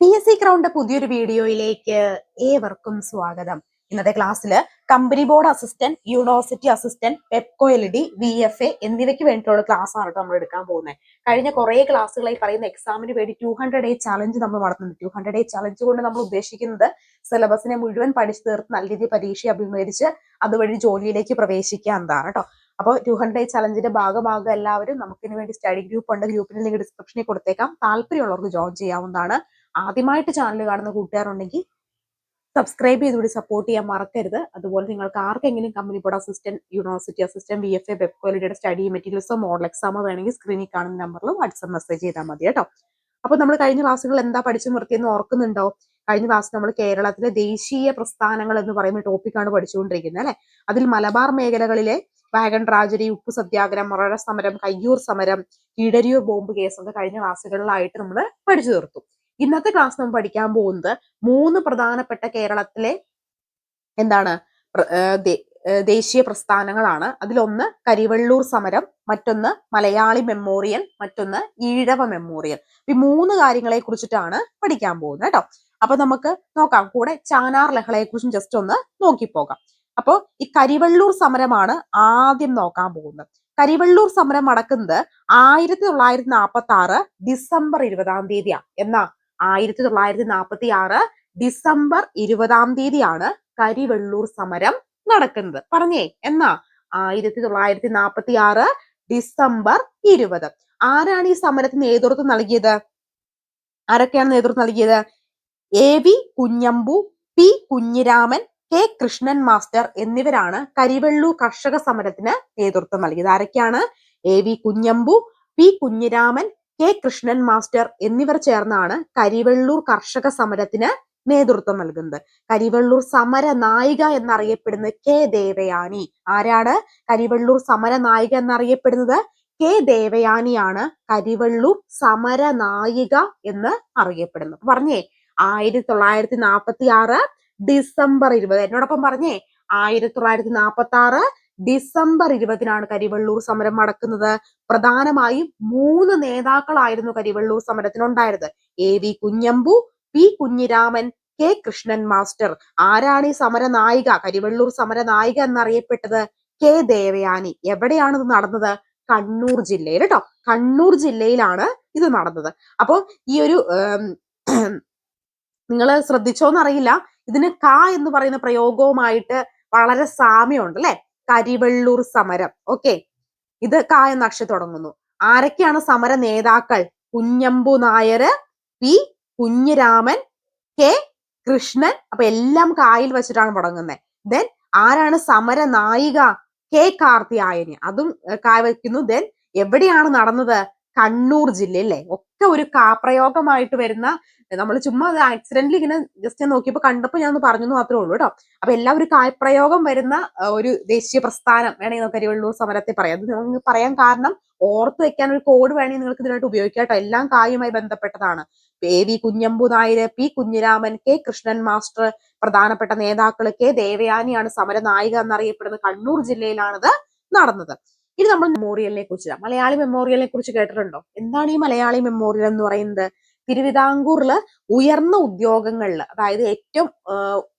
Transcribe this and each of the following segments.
P S C crowned പുതിയൊരു വീഡിയോയിലേക്ക് ഏവർക്കും സ്വാഗതം. ഇന്നത്തെ ക്ലാസ്സിൽ company board assistant university assistant Bevco L D V F A എന്നിവയ്ക്ക് വേണ്ടിയിട്ടുള്ള ക്ലാസ് ആണ് നമ്മൾ എടുക്കാൻ പോകുന്നത് കഴിഞ്ഞ കുറെ ക്ലാസ്സുകളായി പറയുന്ന എക്സാമിന് വേണ്ടി ടു ഹൺഡ്രഡ് ഡേ ചലഞ്ച് നമ്മൾ നടത്തുന്നുണ്ട്. ടു ഹൺഡ്രഡ് ഡേ ചലഞ്ച് കൊണ്ട് നമ്മൾ ഉദ്ദേശിക്കുന്നത് സിലബസിനെ മുഴുവൻ പഠിച്ചു തീർത്ത് നല്ല രീതിയിൽ പരീക്ഷ അഭിമുഖീകരിച്ച് അതുവഴി ജോലിയിലേക്ക് പ്രവേശിക്കുക എന്നതാണ് കേട്ടോ. അപ്പോൾ ടു ഹൺഡ്രഡ് ഡേ ചലഞ്ചിന്റെ ഭാഗമാകുക എല്ലാവരും നമുക്കിന് വേണ്ടി സ്റ്റഡി ഗ്രൂപ്പ് ഉണ്ട്. ഗ്രൂപ്പിന്റെ ലിങ്ക് ഡിസ്ക്രിപ്ഷനിൽ കൊടുത്തേക്കാം. താല്പര്യമുള്ളവർക്ക് ജോയിൻ ചെയ്യാവുന്നതാണ്. ആദ്യമായിട്ട് ചാനൽ കാണുന്ന കൂട്ടുകാരുണ്ടെങ്കിൽ സബ്സ്ക്രൈബ് ചെയ്തുകൂടി സപ്പോർട്ട് ചെയ്യാൻ മറക്കരുത്. അതുപോലെ നിങ്ങൾക്ക് ആർക്കെങ്കിലും company board assistant university assistant B F A web ക്വാലിറ്റിയുടെ സ്റ്റഡി മെറ്റീരിയൽസോ മോഡൽ എക്സാമോ വേണമെങ്കിൽ സ്ക്രീനിൽ കാണുന്ന നമ്പറിൽ വാട്സപ്പ് മെസ്സേജ് ചെയ്താൽ മതി കേട്ടോ. അപ്പൊ നമ്മൾ കഴിഞ്ഞ ക്ലാസ്സുകൾ എന്താ പഠിച്ചു നിർത്തിയെന്ന് ഓർക്കുന്നുണ്ടോ? കഴിഞ്ഞ ക്ലാസ് നമ്മൾ കേരളത്തിലെ ദേശീയ പ്രസ്ഥാനങ്ങൾ എന്ന് പറയുന്ന ടോപ്പിക്കാണ് പഠിച്ചുകൊണ്ടിരിക്കുന്നത് അല്ലെ? അതിൽ മലബാർ മേഖലകളിലെ വാഗൺ ട്രാജഡി ഉപ്പു സത്യാഗ്രഹം മറഴ സമരം കയ്യൂർ സമരം കീഴരിയൂർ ബോംബ് കേസൊക്കെ കഴിഞ്ഞ ക്ലാസ്സുകളിലായിട്ട് നമ്മൾ പഠിച്ചു തീർത്തു. ഇന്നത്തെ ക്ലാസ് നമ്മൾ പഠിക്കാൻ പോകുന്നത് മൂന്ന് പ്രധാനപ്പെട്ട കേരളത്തിലെ എന്താണ് ദേശീയ പ്രസ്ഥാനങ്ങളാണ്. അതിലൊന്ന് കരിവള്ളൂർ സമരം മറ്റൊന്ന് മലയാളി മെമ്മോറിയൽ മറ്റൊന്ന് ഈഴവ മെമ്മോറിയൽ. ഈ മൂന്ന് കാര്യങ്ങളെ കുറിച്ചിട്ടാണ് പഠിക്കാൻ പോകുന്നത് കേട്ടോ. അപ്പൊ നമുക്ക് നോക്കാം. കൂടെ ചാനാർ ലഹളയെ കുറിച്ചും ജസ്റ്റ് ഒന്ന് നോക്കിപ്പോകാം. അപ്പോ ഈ കരിവള്ളൂർ സമരമാണ് ആദ്യം നോക്കാൻ പോകുന്നത്. കരിവള്ളൂർ സമരം നടക്കുന്നത് ആയിരത്തി തൊള്ളായിരത്തി നാൽപ്പത്തി ആറ് ഡിസംബർ ഇരുപതാം തീയതിയാണ് എന്നാ? ആയിരത്തി തൊള്ളായിരത്തി നാൽപ്പത്തി ആറ് ഡിസംബർ ഇരുപതാം തീയതിയാണ് കരിവെള്ളൂർ സമരം നടക്കുന്നത്. പറഞ്ഞേ എന്നാ? ആയിരത്തി തൊള്ളായിരത്തി നാൽപ്പത്തി ആറ് ഡിസംബർ ഇരുപത്. ആരാണ് ഈ സമരത്തിന് നേതൃത്വം നൽകിയത്? ആരൊക്കെയാണ് നേതൃത്വം നൽകിയത്? A V Kunhambu P Kunhiraman K Krishnan master എന്നിവരാണ് കരിവെള്ളൂർ കർഷക സമരത്തിന് നേതൃത്വം നൽകിയത്. ആരൊക്കെയാണ്? A V Kunhambu P Kunhiraman K Krishnan master എന്നിവർ ചേർന്നാണ് കരിവെള്ളൂർ കർഷക സമരത്തിന് നേതൃത്വം നൽകുന്നത്. കരിവെള്ളൂർ സമര നായിക എന്നറിയപ്പെടുന്നത് കെ ദേവയാനി. ആരാണ്? കരിവെള്ളൂർ സമര നായിക എന്നറിയപ്പെടുന്നത് കെ ദേവയാനിയാണ്. കരിവെള്ളൂർ സമര നായിക എന്ന് അറിയപ്പെടുന്നത് പറഞ്ഞേ ആയിരത്തി തൊള്ളായിരത്തി നാൽപ്പത്തി ആറ് ഡിസംബർ ഇരുപത്. എന്നോടൊപ്പം പറഞ്ഞേ ആയിരത്തി തൊള്ളായിരത്തി നാൽപ്പത്തി ആറ് ഡിസംബർ ഇരുപതിനാണ് കരിവള്ളൂർ സമരം നടക്കുന്നത്. പ്രധാനമായും മൂന്ന് നേതാക്കളായിരുന്നു Karivellur സമരത്തിനുണ്ടായത്. A V Kunhambu P Kunhiraman K Krishnan master. ആരാണ് ഈ സമര നായിക കരിവെള്ളൂർ സമര നായിക എന്നറിയപ്പെട്ടത് കെ ദേവയാനി. എവിടെയാണ് ഇത് നടന്നത്? കണ്ണൂർ ജില്ലയിൽ കേട്ടോ കണ്ണൂർ ജില്ലയിലാണ് ഇത് നടന്നത്. അപ്പോ ഈ ഒരു നിങ്ങൾ ശ്രദ്ധിച്ചോന്നറിയില്ല. ഇതിന് ക എന്ന് പറയുന്ന പ്രയോഗവുമായിട്ട് വളരെ സാമ്യമുണ്ട് അല്ലെ കരിവെള്ളൂർ സമരം. ഓക്കെ ഇത് കായ നക്ഷ തുടങ്ങുന്നു ആരൊക്കെയാണ് സമര നേതാക്കൾ? Kunhambu Nair P Kunhiraman K Krishnan. അപ്പൊ എല്ലാം കായിൽ വെച്ചിട്ടാണ് തുടങ്ങുന്നത് ദെൻ ആരാണ് സമര നായിക? കെ കാർത്തിയായനി. അതും കായ വയ്ക്കുന്നു ദെൻ എവിടെയാണ് നടന്നത്? കണ്ണൂർ ജില്ലയിലെ ഒക്കെ ഒരു കാപ്രയോഗമായിട്ട് വരുന്ന നമ്മൾ ചുമ്മാ അത് ആക്സിഡന്റിൽ ഇങ്ങനെ ജസ്റ്റ് നോക്കിയപ്പോൾ കണ്ടപ്പോൾ ഞാൻ ഒന്ന് പറഞ്ഞു മാത്രമേ ഉള്ളൂ കേട്ടോ അപ്പൊ എല്ലാം ഒരു കാപ്രയോഗം വരുന്ന ഒരു ദേശീയ പ്രസ്ഥാനം വേണമെങ്കിൽ നമുക്ക് അരിവള്ളൂർ സമരത്തെ പറയാം. നിങ്ങൾക്ക് പറയാൻ കാരണം ഓർത്ത് വെക്കാൻ ഒരു കോഡ് വേണമെങ്കിൽ നിങ്ങൾക്ക് ഇതിനായിട്ട് ഉപയോഗിക്കാം കേട്ടോ എല്ലാം കായുമായി ബന്ധപ്പെട്ടതാണ്. A V Kunhambu Nair P Kunhiraman K Krishnan master പ്രധാനപ്പെട്ട നേതാക്കൾ കെ ദേവയാനിയാണ് സമര നായിക എന്നറിയപ്പെടുന്നത് കണ്ണൂർ ജില്ലയിലാണിത് നടന്നത്. ഇനി നമ്മൾ മെമ്മോറിയലിനെ കുറിച്ച് മലയാളി മെമ്മോറിയലിനെ കുറിച്ച് കേട്ടിട്ടുണ്ടോ? എന്താണ് ഈ മലയാളി മെമ്മോറിയൽ എന്ന് പറയുന്നത്? തിരുവിതാംകൂറിൽ ഉയർന്ന ഉദ്യോഗങ്ങളിൽ അതായത് ഏറ്റവും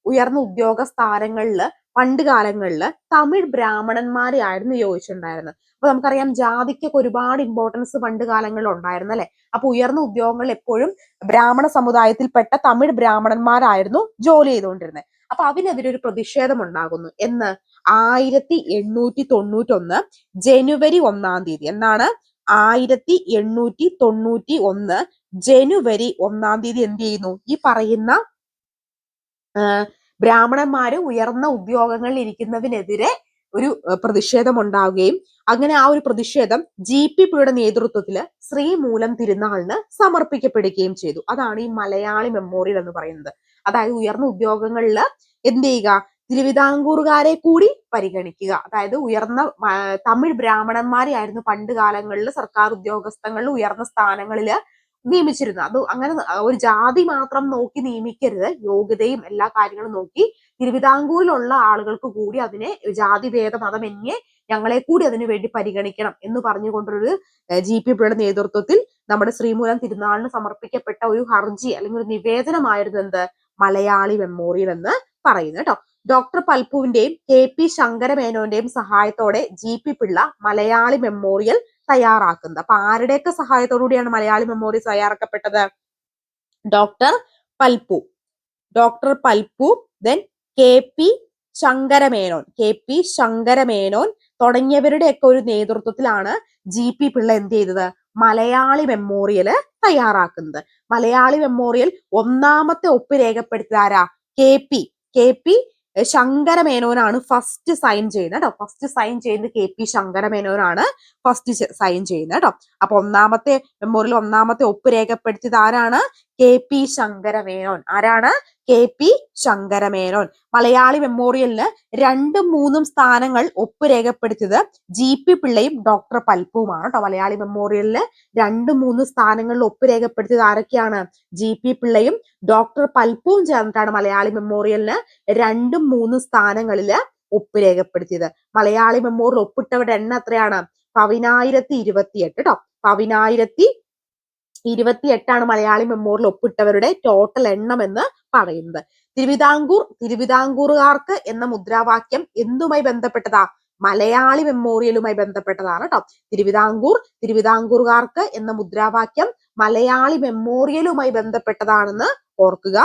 ഉയർന്ന ഉദ്യോഗ സ്ഥാനങ്ങളിൽ പണ്ട് കാലങ്ങളിൽ തമിഴ് ബ്രാഹ്മണന്മാരെ ആയിരുന്നു യോജിച്ചിട്ടുണ്ടായിരുന്നത്. അപ്പൊ നമുക്കറിയാം ജാതിക്കൊക്കെ ഒരുപാട് ഇമ്പോർട്ടൻസ് പണ്ട് കാലങ്ങളിൽ ഉണ്ടായിരുന്നു അല്ലെ? അപ്പൊ ഉയർന്ന ഉദ്യോഗങ്ങളിൽ എപ്പോഴും ബ്രാഹ്മണ സമുദായത്തിൽപ്പെട്ട തമിഴ് ബ്രാഹ്മണന്മാരായിരുന്നു ജോലി ചെയ്തുകൊണ്ടിരുന്നത്. അപ്പൊ അതിനെതിരെ ഒരു പ്രതിഷേധം ഉണ്ടാകുന്നു. എന്ന് ആയിരത്തി എണ്ണൂറ്റി തൊണ്ണൂറ്റൊന്ന് ജനുവരി ഒന്നാം തീയതി. എന്നാണ് ആയിരത്തി എണ്ണൂറ്റി തൊണ്ണൂറ്റി ഒന്ന് ജനുവരി ഒന്നാം തീയതി എന്ത് ചെയ്യുന്നു? ഈ പറയുന്ന ബ്രാഹ്മണന്മാര് ഉയർന്ന ഉദ്യോഗങ്ങളിൽ ഇരിക്കുന്നതിനെതിരെ ഒരു പ്രതിഷേധം ഉണ്ടാവുകയും അങ്ങനെ ആ ഒരു പ്രതിഷേധം ജി പി പിയുടെ നേതൃത്വത്തിൽ ശ്രീമൂലം തിരുനാളിന് സമർപ്പിക്കപ്പെടുകയും ചെയ്തു. അതാണ് ഈ മലയാളി മെമ്മോറിയൽ എന്ന് പറയുന്നത്. അതായത് ഉയർന്ന ഉദ്യോഗങ്ങളിൽ എന്ത് ചെയ്യുക? തിരുവിതാംകൂറുകാരെ കൂടി പരിഗണിക്കുക. അതായത് ഉയർന്ന തമിഴ് ബ്രാഹ്മണന്മാരെ ആയിരുന്നു പണ്ട് കാലങ്ങളിൽ സർക്കാർ ഉദ്യോഗസ്ഥങ്ങളിൽ ഉയർന്ന സ്ഥാനങ്ങളിൽ നിയമിച്ചിരുന്നത്. അത് അങ്ങനെ ഒരു ജാതി മാത്രം നോക്കി നിയമിക്കരുത്. യോഗ്യതയും എല്ലാ കാര്യങ്ങളും നോക്കി തിരുവിതാംകൂറിലുള്ള ആളുകൾക്ക് കൂടി അതിനെ ജാതി ഭേദ മതമന്യേ ഞങ്ങളെ കൂടി അതിനു വേണ്ടി പരിഗണിക്കണം എന്ന് പറഞ്ഞുകൊണ്ടൊരു ജി. പി. പിയുടെ നേതൃത്വത്തിൽ നമ്മുടെ ശ്രീമൂലം തിരുനാളിന് സമർപ്പിക്കപ്പെട്ട ഒരു ഹർജി അല്ലെങ്കിൽ ഒരു നിവേദനമായിരുന്നു എന്ത്? മലയാളി മെമ്മോറിയൽ എന്ന് പറയുന്നത് കേട്ടോ. ഡോക്ടർ പൽപുവിന്റെയും കെ പി ശങ്കരമേനോന്റെയും സഹായത്തോടെ G P Pillai Malayali memorial തയ്യാറാക്കുന്നത്. അപ്പൊ ആരുടെയൊക്കെ സഹായത്തോടുകൂടിയാണ് Malayali memorial തയ്യാറാക്കപ്പെട്ടത്? Doctor Palpu doctor Palpu then K P Sankara Menon. K P Sankara Menon തുടങ്ങിയവരുടെയൊക്കെ ഒരു നേതൃത്വത്തിലാണ് ജി പി പിള്ള എന്ത് ചെയ്തത്? മലയാളി മെമ്മോറിയൽ തയ്യാറാക്കുന്നത്. മലയാളി മെമ്മോറിയൽ ഒന്നാമത്തെ ഒപ്പ് രേഖപ്പെടുത്തിയത് ആരാ? K P. കെ പി ശങ്കരമേനോനാണ് ഫസ്റ്റ് സൈൻ ചെയ്യുന്നത് കേട്ടോ. ഫസ്റ്റ് സൈൻ ചെയ്യുന്നത് കെ പി ശങ്കരമേനോനാണ് ഫസ്റ്റ് സൈൻ ചെയ്യുന്നത് കേട്ടോ. അപ്പൊ ഒന്നാമത്തെ മെമ്മോറിയൽ ഒന്നാമത്തെ ഒപ്പ് രേഖപ്പെടുത്തിയത് ആരാണ്? K P Sankaramenon. ആരാണ്? K P Sankaramenon. മലയാളി മെമ്മോറിയലിന് രണ്ടും മൂന്നും സ്ഥാനങ്ങൾ ഒപ്പ് രേഖപ്പെടുത്തിയത് ജി പി പിള്ളയും ഡോക്ടർ പൽപ്പുമാണ് കേട്ടോ മലയാളി മെമ്മോറിയലിന് രണ്ടും മൂന്നും സ്ഥാനങ്ങളിൽ ഒപ്പ് രേഖപ്പെടുത്തിയത് ആരൊക്കെയാണ്? ജി പി പിള്ളയും ഡോക്ടർ പൽപ്പുവും ചേർന്നിട്ടാണ് മലയാളി മെമ്മോറിയലിന് രണ്ടും മൂന്ന് സ്ഥാനങ്ങളിൽ ഒപ്പ് രേഖപ്പെടുത്തിയത്. മലയാളി മെമ്മോറിയൽ ഒപ്പിട്ടവരുടെ എണ്ണം എത്രയാണ്? പതിനായിരത്തി ഇരുപത്തിയെട്ട് കേട്ടോ പതിനായിരത്തി ഇരുപത്തിയെട്ടാണ് മലയാളി മെമ്മോറിയൽ ഒപ്പിട്ടവരുടെ ടോട്ടൽ എണ്ണം എന്ന് പറയുന്നത്. തിരുവിതാംകൂർ തിരുവിതാംകൂറുകാർക്ക് എന്ന മുദ്രാവാക്യം എന്തുമായി ബന്ധപ്പെട്ടതാ? മലയാളി മെമ്മോറിയലുമായി ബന്ധപ്പെട്ടതാണ് കേട്ടോ തിരുവിതാംകൂർ തിരുവിതാംകൂറുകാർക്ക് എന്ന മുദ്രാവാക്യം മലയാളി മെമ്മോറിയലുമായി ബന്ധപ്പെട്ടതാണെന്ന് ഓർക്കുക.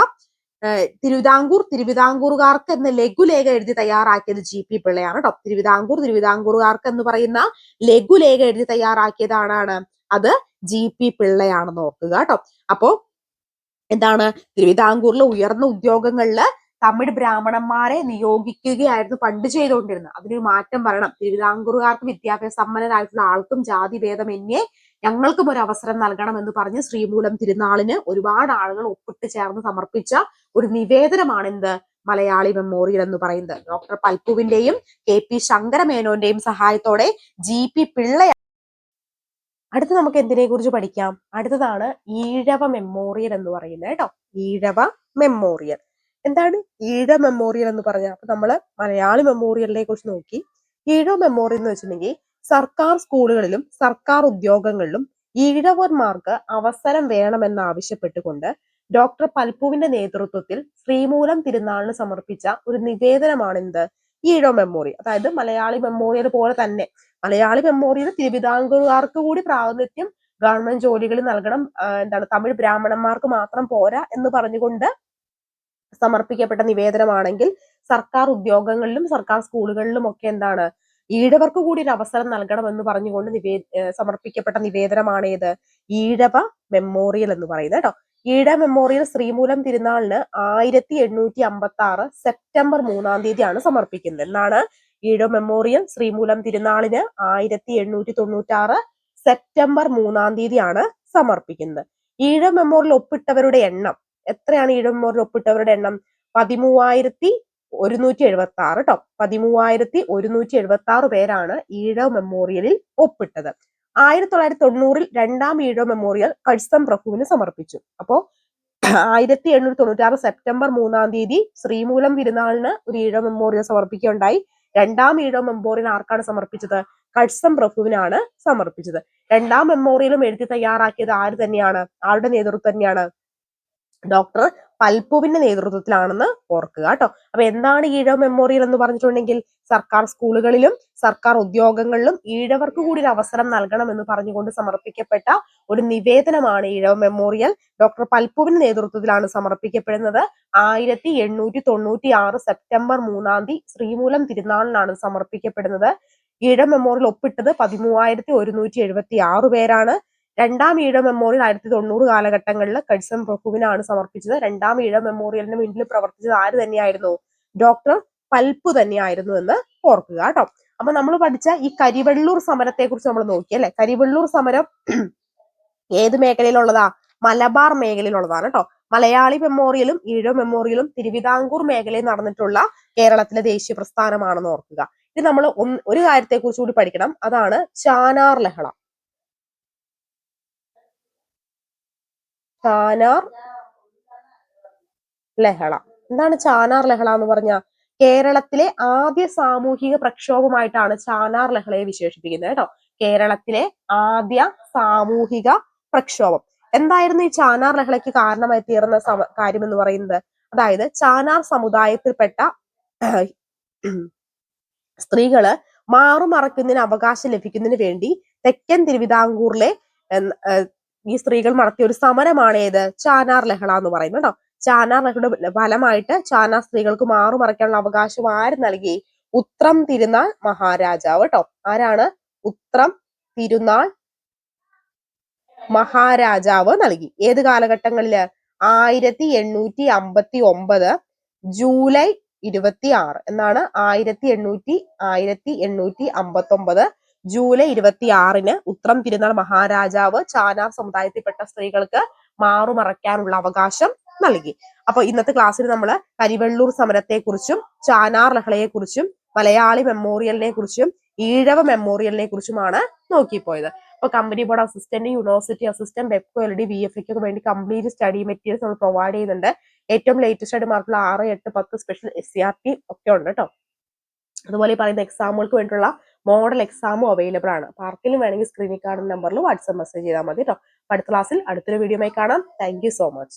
തിരുവിതാംകൂർ തിരുവിതാംകൂറുകാർക്ക് എന്ന ലഘുലേഖ എഴുതി തയ്യാറാക്കിയത് ജി പി പിള്ളയാണ് കേട്ടോ തിരുവിതാംകൂർ തിരുവിതാംകൂറുകാർക്ക് എന്ന് പറയുന്ന ലഘുലേഖ എഴുതി തയ്യാറാക്കിയതാണ് അത് ജി പി പിള്ളയാണെന്ന് ഓർക്കുക കേട്ടോ അപ്പോ എന്താണ്? തിരുവിതാംകൂറിലെ ഉയർന്ന ഉദ്യോഗങ്ങളിൽ തമിഴ് ബ്രാഹ്മണന്മാരെ നിയോഗിക്കുകയായിരുന്നു പണ്ട് ചെയ്തുകൊണ്ടിരുന്നത്. അതിനൊരു മാറ്റം വരണം. തിരുവിതാംകൂറുകാർക്ക് വിദ്യാഭ്യാസ സമ്പന്നരായിട്ടുള്ള ആൾക്കും ജാതി ഭേദമന്യേ ഞങ്ങൾക്കും ഒരു അവസരം നൽകണം എന്ന് പറഞ്ഞ് ശ്രീമൂലം തിരുനാളിന് ഒരുപാട് ആളുകൾ ഒപ്പിട്ട് ചേർന്ന് സമർപ്പിച്ച ഒരു നിവേദനമാണ് എന്ത് മലയാളി മെമ്മോറിയൽ എന്ന് പറയുന്നത്. ഡോക്ടർ പൽപ്പുവിന്റെയും കെ പി ശങ്കരമേനോന്റെയും സഹായത്തോടെ ജി പി പിള്ള അടുത്ത നമുക്ക് എന്തിനെ കുറിച്ച് പഠിക്കാം? അടുത്തതാണ് ഈഴവ മെമ്മോറിയൽ എന്ന് പറയുന്നത് കേട്ടോ. ഈഴവ മെമ്മോറിയൽ എന്താണ് ഈഴ മെമ്മോറിയൽ എന്ന് പറഞ്ഞാൽ അപ്പൊ നമ്മൾ മലയാളി മെമ്മോറിയലിനെ കുറിച്ച് നോക്കി. ഈഴവ മെമ്മോറിയൽ എന്ന് വെച്ചിട്ടുണ്ടെങ്കിൽ സർക്കാർ സ്കൂളുകളിലും സർക്കാർ ഉദ്യോഗങ്ങളിലും ഈഴവന്മാർക്ക് അവസരം വേണമെന്ന് ആവശ്യപ്പെട്ടുകൊണ്ട് ഡോക്ടർ പൽപ്പുവിന്റെ നേതൃത്വത്തിൽ ശ്രീമൂലം തിരുനാളിന് സമർപ്പിച്ച ഒരു നിവേദനമാണ് എന്ത് ഈഴോ മെമ്മോറിയൽ അതായത് മലയാളി മെമ്മോറിയൽ പോലെ തന്നെ. മലയാളി മെമ്മോറിയൽ തിരുവിതാംകൂറുകാർക്ക് കൂടി പ്രാതിനിധ്യം ഗവൺമെന്റ് ജോലികൾ നൽകണം. എന്താണ് തമിഴ് ബ്രാഹ്മണന്മാർക്ക് മാത്രം പോരാ എന്ന് പറഞ്ഞുകൊണ്ട് സമർപ്പിക്കപ്പെട്ട നിവേദനമാണെങ്കിൽ സർക്കാർ ഉദ്യോഗങ്ങളിലും സർക്കാർ സ്കൂളുകളിലും ഒക്കെ എന്താണ് ഈഴവർക്ക് കൂടി ഒരു അവസരം നൽകണം എന്ന് പറഞ്ഞുകൊണ്ട് നിവേ സമർപ്പിക്കപ്പെട്ട നിവേദനമാണ് ഏത് ഈഴവ മെമ്മോറിയൽ എന്ന് പറയുന്നത് കേട്ടോ. ഈഴ മെമ്മോറിയൽ ശ്രീമൂലം തിരുനാളിന് ആയിരത്തി എണ്ണൂറ്റി അമ്പത്തി ആറ് സെപ്റ്റംബർ മൂന്നാം തീയതിയാണ് സമർപ്പിക്കുന്നത്. എന്നാണ് ഈഴ മെമ്മോറിയൽ ശ്രീമൂലം തിരുനാളിന് ആയിരത്തി എണ്ണൂറ്റി തൊണ്ണൂറ്റി ആറ് സെപ്റ്റംബർ മൂന്നാം തീയതിയാണ് സമർപ്പിക്കുന്നത്. ഈഴ മെമ്മോറിയൽ ഒപ്പിട്ടവരുടെ എണ്ണം എത്രയാണ് ഈഴ മെമ്മോറിയൽ ഒപ്പിട്ടവരുടെ എണ്ണം? പതിമൂവായിരത്തി ഒരുന്നൂറ്റി എഴുപത്തി ആറ് കേട്ടോ പതിമൂവായിരത്തി ഒരുന്നൂറ്റി എഴുപത്തി ആറ് പേരാണ് ഈഴ മെമ്മോറിയലിൽ ഒപ്പിട്ടത്. ആയിരത്തി തൊള്ളായിരത്തി തൊണ്ണൂറിൽ രണ്ടാം ഈഴോ മെമ്മോറിയൽ കഴ്സം പ്രഭുവിന് സമർപ്പിച്ചു. അപ്പോ ആയിരത്തി എണ്ണൂറ്റി തൊണ്ണൂറ്റി ആറ് സെപ്റ്റംബർ മൂന്നാം തീയതി ശ്രീമൂലം വിരുന്നാളിന് ഒരു ഈഴോ മെമ്മോറിയൽ സമർപ്പിക്കുകയുണ്ടായി. രണ്ടാം ഈഴോ മെമ്മോറിയൽ ആർക്കാണ് സമർപ്പിച്ചത്? കഴ്സം പ്രഭുവിനാണ് സമർപ്പിച്ചത്. രണ്ടാം മെമ്മോറിയലും എഴുതി തയ്യാറാക്കിയത് ആര് തന്നെയാണ്? ആരുടെ നേതൃത്വം തന്നെയാണ്? ഡോക്ടർ പൽപ്പുവിന്റെ നേതൃത്വത്തിലാണെന്ന് ഓർക്കുക കേട്ടോ. അപ്പൊ എന്താണ് ഈഴവ മെമ്മോറിയൽ എന്ന് പറഞ്ഞിട്ടുണ്ടെങ്കിൽ? സർക്കാർ സ്കൂളുകളിലും സർക്കാർ ഉദ്യോഗങ്ങളിലും ഈഴവർക്ക് കൂടി ഒരു അവസരം നൽകണം എന്ന് പറഞ്ഞുകൊണ്ട് സമർപ്പിക്കപ്പെട്ട ഒരു നിവേദനമാണ് ഈഴവ മെമ്മോറിയൽ ഡോക്ടർ പൽപ്പുവിന്റെ നേതൃത്വത്തിലാണ് സമർപ്പിക്കപ്പെടുന്നത്. ആയിരത്തി എണ്ണൂറ്റി തൊണ്ണൂറ്റി ആറ് സെപ്റ്റംബർ മൂന്നാം തീയതി ശ്രീമൂലം തിരുനാളിനാണ് സമർപ്പിക്കപ്പെടുന്നത്. ഈഴവ മെമ്മോറിയൽ ഒപ്പിട്ടത് പതിമൂവായിരത്തി ഒരുന്നൂറ്റി എഴുപത്തി ആറ് പേരാണ്. രണ്ടാം ഈഴ മെമ്മോറിയൽ ആയിരത്തി തൊണ്ണൂറ് കാലഘട്ടങ്ങളിൽ കഴ്സൺ പ്രഭുവിനാണ് സമർപ്പിച്ചത്. രണ്ടാം ഈഴ മെമ്മോറിയലിന് മുന്നിൽ പ്രവർത്തിച്ചത് ആര് തന്നെയായിരുന്നു? ഡോക്ടർ പൽപ്പ് തന്നെയായിരുന്നു എന്ന് ഓർക്കുക കേട്ടോ. അപ്പൊ നമ്മൾ പഠിച്ച ഈ കരിവെള്ളൂർ സമരത്തെ കുറിച്ച് നമ്മൾ നോക്കി അല്ലെ? കരിവെള്ളൂർ സമരം ഏത് മേഖലയിലുള്ളതാ? മലബാർ മേഖലയിലുള്ളതാണ് കേട്ടോ. മലയാളി മെമ്മോറിയലും ഈഴോ മെമ്മോറിയലും തിരുവിതാംകൂർ മേഖലയിൽ നടന്നിട്ടുള്ള കേരളത്തിലെ ദേശീയ പ്രസ്ഥാനമാണെന്ന് ഓർക്കുക. ഇത് നമ്മൾ ഒരു കാര്യത്തെ കുറിച്ച് കൂടി പഠിക്കണം. അതാണ് ചാനാർ ലഹള. ചാനാർ ലഹള. എന്താണ് ചാനാർ ലഹള എന്ന് പറഞ്ഞ? കേരളത്തിലെ ആദ്യ സാമൂഹിക പ്രക്ഷോഭമായിട്ടാണ് ചാനാർ ലഹളയെ വിശേഷിപ്പിക്കുന്നത് കേട്ടോ. കേരളത്തിലെ ആദ്യ സാമൂഹിക പ്രക്ഷോഭം. എന്തായിരുന്നു ഈ ചാനാർ ലഹളയ്ക്ക് കാരണമായി തീർന്ന കാര്യം എന്ന് പറയുന്നത്? അതായത് ചാനാർ സമുദായത്തിൽപ്പെട്ട സ്ത്രീകൾ മാറുമറക്കുന്നതിന് അവകാശം ലഭിക്കുന്നതിന് വേണ്ടി തെക്കൻ തിരുവിതാംകൂറിലെ ഈ സ്ത്രീകൾ നടത്തിയ ഒരു സമരമാണ് ഏത്? ചാനാർ ലഹള എന്ന് പറയുന്നത് കേട്ടോ. ചാനാർ ലഹളയുടെ ഫലമായിട്ട് ചാനാർ സ്ത്രീകൾക്ക് മാറുമറയ്ക്കാനുള്ള അവകാശം ആര് നൽകി? ഉത്രം തിരുനാൾ മഹാരാജാവ് കേട്ടോ. ആരാണ്? ഉത്രം തിരുനാൾ മഹാരാജാവ് നൽകി. ഏത് കാലഘട്ടങ്ങളിൽ? ആയിരത്തി എണ്ണൂറ്റി അമ്പത്തി ഒമ്പത് ജൂലൈ ഇരുപത്തി ആറ് എന്നാണ് ആയിരത്തി എണ്ണൂറ്റി ആയിരത്തി എണ്ണൂറ്റി അമ്പത്തി ഒമ്പത് ജൂലൈ ഇരുപത്തി ആറിന് ഉത്രം തിരുനാൾ മഹാരാജാവ് ചാനാർ സമുദായത്തിൽപ്പെട്ട സ്ത്രീകൾക്ക് മാറുമറയ്ക്കാനുള്ള അവകാശം നൽകി. അപ്പൊ ഇന്നത്തെ ക്ലാസ്സിൽ നമ്മൾ കരിവെള്ളൂർ സമരത്തെ കുറിച്ചും ചാനാർ ലഹളയെ കുറിച്ചും മലയാളി മെമ്മോറിയലിനെ കുറിച്ചും ഈഴവ മെമ്മോറിയലിനെ കുറിച്ചുമാണ് നോക്കിപ്പോയത്. അപ്പൊ company board assistant university assistant Bevco L D V F എക്ക് വേണ്ടി കംപ്ലീറ്റ് സ്റ്റഡി മെറ്റീരിയൽസ് നമ്മൾ പ്രൊവൈഡ് ചെയ്യുന്നുണ്ട്. ഏറ്റവും ലേറ്റസ്റ്റ് ആയിട്ട് മാർക്കുള്ള ആറ് എട്ട് പത്ത് special S C R T ഒക്കെ ഉണ്ട് കേട്ടോ. അതുപോലെ പറയുന്ന എക്സാമുകൾക്ക് വേണ്ടിയുള്ള മോഡൽ എക്സാമും അവൈലബിൾ ആണ്. അപ്പൊ ആർക്കെങ്കിലും വേണമെങ്കിൽ സ്ക്രീനിൽ കാണുന്ന നമ്പറിൽ വാട്സ്ആപ്പ് മെസ്സേജ് ചെയ്താൽ മതി കേട്ടോ അടുത്ത ക്ലാസ്സിൽ അടുത്തൊരു വീഡിയോ കാണാം. Thank so much